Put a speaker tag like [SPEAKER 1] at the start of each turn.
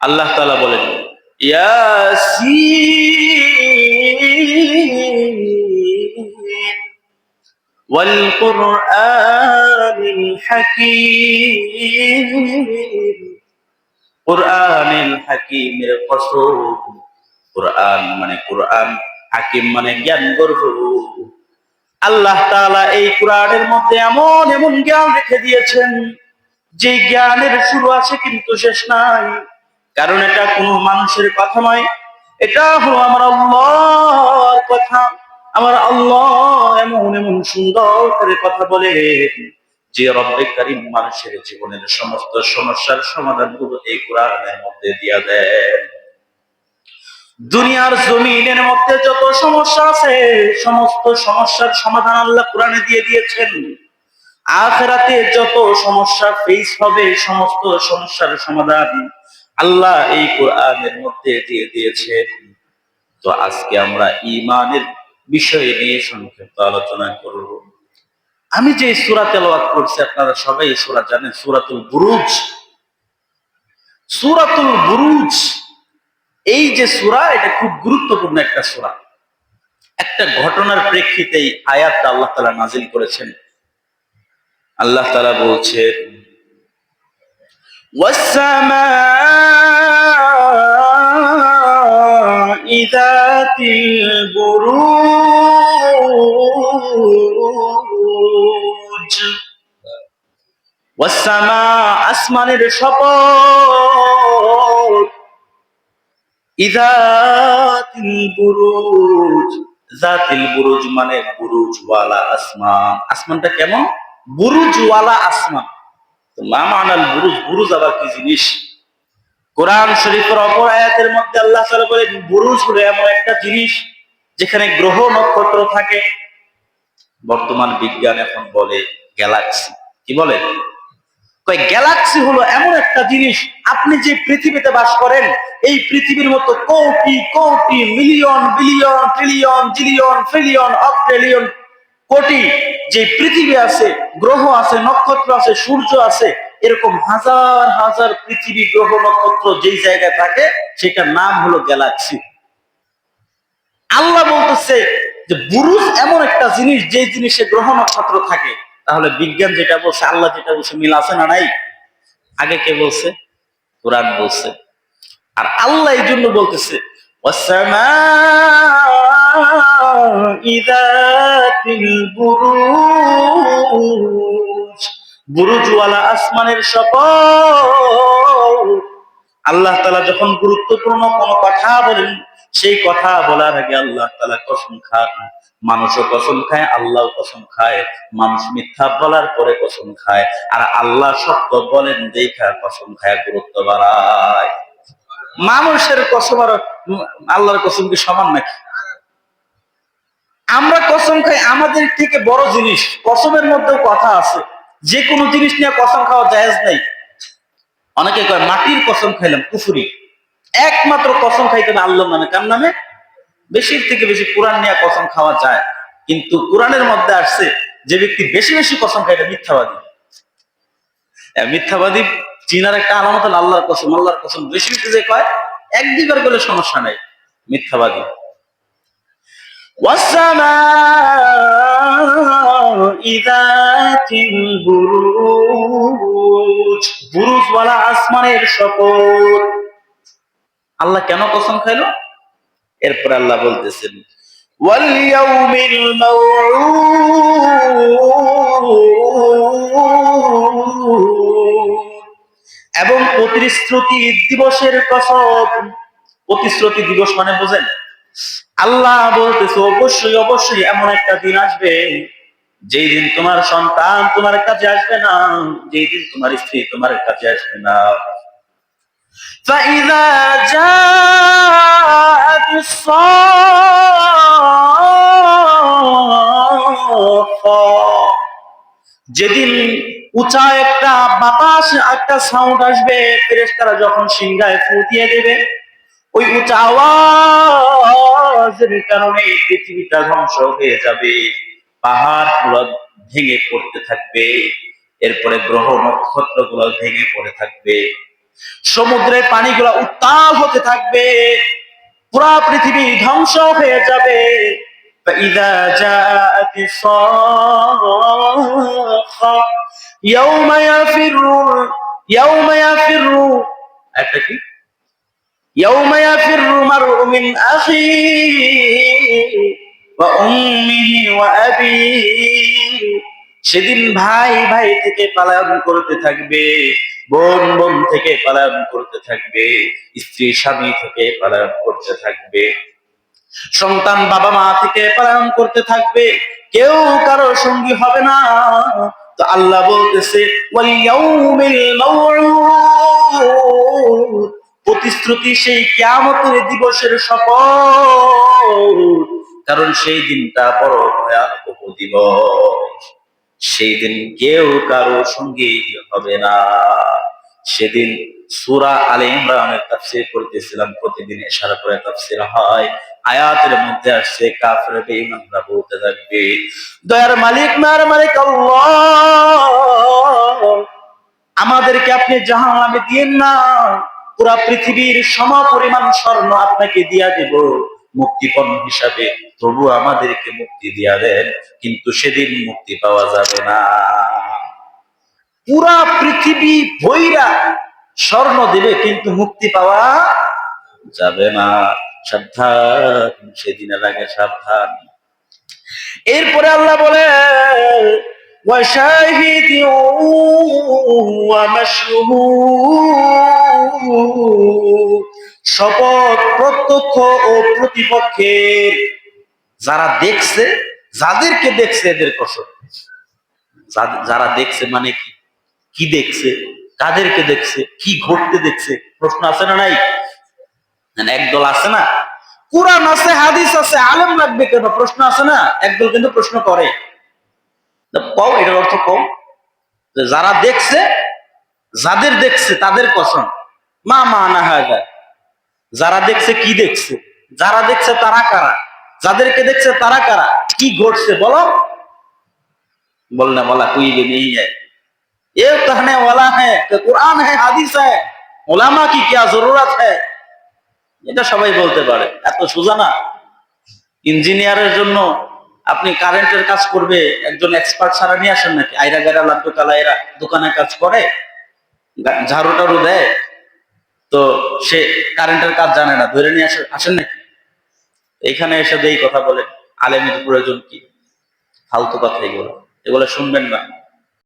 [SPEAKER 1] আল্লাহ তাআলা বলেন ইয়াসিন والقرآن الحكيم কোরআনিল হাকিমের কসম কোরআন মানে কোরআন হাকিম মানে জ্ঞান গর্ভ আল্লাহ তাআলা এই কোরআনের মধ্যে এমন এমন জ্ঞান রেখে দিয়েছেন যে জ্ঞানের শুরু আছে কিন্তু শেষ নাই কারণ এটা কোনো মানুষের কথা নয়। এটা হলো আমার আল্লাহর কথা। আমার আল্লাহ এমন এমন সুন্দর করে কথা বলে। যে রব্বে কারিম মানুষের জীবনের সমস্ত সমস্যার সমাধানগুলো এই কোরআনের মধ্যে দিয়া দেন। দুনিয়ার জমিনের মধ্যে যত সমস্যা আছে, সমস্ত সমস্যার সমাধান আল্লাহ কোরআনে দিয়ে দিয়েছেন। আখেরাতে যত সমস্যা ফেস হবে, সমস্ত সমস্যার সমাধান আল্লাহ এই কোরআনের মধ্যে দিয়ে দিয়েছে। তো আজকে আমরা ইমানের বিষয়ে নিয়ে সংক্ষিপ্ত আলোচনা করব। আমি যে সুরাত করছি, আপনারা সবাই সুরা জানেন, সুরাতুল বুরুজ। সুরাতুল বুরুজ, এই যে সুরা, এটা খুব গুরুত্বপূর্ণ একটা সুরা। একটা ঘটনার প্রেক্ষিতে এই আয়াতটা আল্লাহ তালা নাজিল করেছেন। আল্লাহ তালা বলছে ওয়াসামা البروج والسماء আসমানের শপথ ইদাতিল বুরুজ জাতিল বুরুজ মানে বুরুজ ওয়ালা আসমান আসমানটা কেমন বুরুজ ওয়ালা আসমান তো মা মানাল বুরুজ বুরুজ আবার কি জিনিস কোরআন শরীফের অপর আয়াতের মধ্যে আল্লাহ তাআলা বলেন, বুরুজ হলো এমন একটা জিনিস যেখানে গ্রহ নক্ষত্র থাকে। বর্তমান বিজ্ঞান এখন বলে গ্যালাক্সি। কি বলে? গ্যালাক্সি হলো এমন একটা জিনিস, আপনি যে পৃথিবীতে বাস করেন, এই পৃথিবীর মতো crore crore, million, billion, trillion, zillion, trillion octillion crore যে পৃথিবী আছে, গ্রহ আছে, নক্ষত্র আছে, সূর্য আছে এরকম হাজার হাজার পৃথিবী গ্রহ নক্ষত্র যেই জায়গায় থাকে, সেটার নাম হলো গ্যালাক্সি। আল্লাহ বলতেছে যে, বুরুজ এমন একটা জিনিস যে জিনিসে গ্রহ নক্ষত্র থাকে। তাহলে বিজ্ঞান যেটা বলছে, আল্লাহ যেটা বলছে, মিল আছে না নাই? আগে কে বলছে? কোরআন বলছে। আর আল্লাহ এই জন্য বলতেছে ইদাতিল বুরুজ বুরুজওয়ালা আসমানের শপথ আল্লাহ তালা যখন গুরুত্বপূর্ণ কোনো কথা বলেন, সেই কথা বলার আগে আল্লাহ তালা কসম খান। মানুষও কসম খায় আল্লাহ কসম খায়। মানুষ মিথ্যা বলার পরে কসম খায়। আর আল্লাহ সত্য বলেন, দেখা কসম খায় গুরুত্ব বাড়ায়। মানুষের কসম আর আল্লাহর কসম কি সমান নাকি? আমরা কসম খাই, আমাদের থেকে বড় জিনিস। কসমের মধ্যেও কথা আছে। যে কোনো জিনিস নিয়ে কসম খাওয়া জায়েজ নাই। অনেকে কয়, মাটির কসম খাইলাম পুফুরি একমাত্র কসম খাইতে না আল্লাহ মানে কার নামে? বেশির থেকে বেশি কোরআন নিয়ে কসম খাওয়া যায়। কিন্তু কোরআনের মধ্যে আসছে যে ব্যক্তি বেশি বেশি কসম খাইলে মিথ্যাবাদী। মিথ্যাবাদী চীনার একটা আলামত আল্লাহর কসম। আল্লাহর কসম বেশি বেশি যে কয়, এক দিবার গেলে সমস্যা নাই। মিথ্যাবাদী। ওয়াসামা আসমানের সকল আল্লাহ কেন কসম খাইল? এরপর আল্লাহ বলতেছেন এবং প্রতিশ্রুতি দিবসের কসম। প্রতিশ্রুতি দিবস মানে বোঝেন? আল্লাহ বলতেছে অবশ্যই অবশ্যই এমন একটা দিন আসবে যেই দিন তোমার সন্তান তোমার কাছে আসবে না যেই দিন তোমার স্ত্রী তোমার কাছে আসবে না فإذا جاءت الصاخة যেদিন উঁচা একটা বাতাস একটা সাউন্ড আসবে ফেরেশতারা যখন সিংহায় ফু দিয়ে দেবে ওই উঁচা আওয়াজের কারণে পৃথিবীটা ধ্বংস হয়ে যাবে পাহাড় গুলো ভেঙে পড়তে থাকবে এরপরে গ্রহ নক্ষত্র গুলো ভেঙে পড়ে থাকবে সমুদ্রের পানিগুলো উত্তাল হতে থাকবে পুরা পৃথিবী ধ্বংস হয়ে যাবে فإذا جاءت الصاخة يوم يفر يوم يفر একটা কি يوم يفر المرء من أخيه وأمه وأبيه সেদিন ভাই ভাই থেকে পালায়ন করতে থাকবে বোন বোন থেকে পালায়ন করতে থাকবে স্ত্রী স্বামী থেকে পালায়ন করতে থাকবে সন্তান বাবা মা থেকে পালন করতে থাকবে কেউ কারো সঙ্গী হবে না তো আল্লাহ বলতেছে ওয়াল-ইয়াউমিল মাউউদ। প্রতিশ্রুতি সেই কিয়ামতের দিবসের শপথ কারণ সেই দিনটা বড় ভয়াবহ দিবস। সেই দিন কেউ কারও সঙ্গী হবে না। সেদিন সুরা আলে ইমরানের তাফসীর করতেছিলাম প্রতিদিন এশারা করে তাফসীর হয়। আয়াতের মধ্যে আসছে, কাফের বেঈমানরা বলতে থাকবে, দয়ার মালিক, মার মালিক আল্লাহ, আমাদেরকে আপনি জাহান্নামে দিয়েন না। পুরা পৃথিবীর সম পরিমাণ স্বর্ণ আপনাকে দিয়া দেব, মুক্তিপণ হিসাবে। তবু আমাদেরকে মুক্তি দিয়া দেন, কিন্তু সেদিন মুক্তি পাওয়া যাবে না। পুরা পৃথিবী বইরা স্বর্ণ দেবে, কিন্তু মুক্তি পাওয়া যাবে না। সাবধান, সেদিনের আগে সাবধান। এরপরে আল্লাহ বলে وشاهد ومشهود শপথ প্রত্যক্ষ ও প্রতিপক্ষের যারা দেখছে যাদেরকে দেখছে এদের কসম যা- যারা দেখছে মানে কি কি দেখছে কাদেরকে দেখছে কি ঘটতে দেখছে প্রশ্ন আছে না নাই মানে একদল আছে না কোরআন আছে হাদিস আছে আলেম লাগবে কেন প্রশ্ন আছে না একদল কিন্তু প্রশ্ন করে তা কও এটার অর্থ কও যে যারা দেখছে যাদের দেখছে তাদের কসম মা মা না হয় যায় যারা দেখছে কি দেখছে যারা দেখছে তারা কারা যাদেরকে দেখছে তারা কারা কি ঘটছে বলো बोलने वाला कोई भी नहीं है ये कहने वाला है कि कुरान है हादिस है ওলামা কি क्या जरूरत है এটা সবাই বলতে পারে এত সোজা না ইঞ্জিনিয়ারের জন্য আপনি কারেন্টের কাজ করবে, একজন এক্সপার্ট ছাড়া নিয়ে আসেন নাকি? আইরা গাইরা লাগতো কালাইরা দোকানে কাজ করে, ঝাড়ু টাড়ু দেয়, তো সে কারেন্টের কাজ জানে না, ধরে নিয়ে আসে আসেন নাকি? এখানে এসে এই কথা বলে আলেমের প্রয়োজন কি? ফালতু কথা এগুলো। এগুলো শুনবেন না।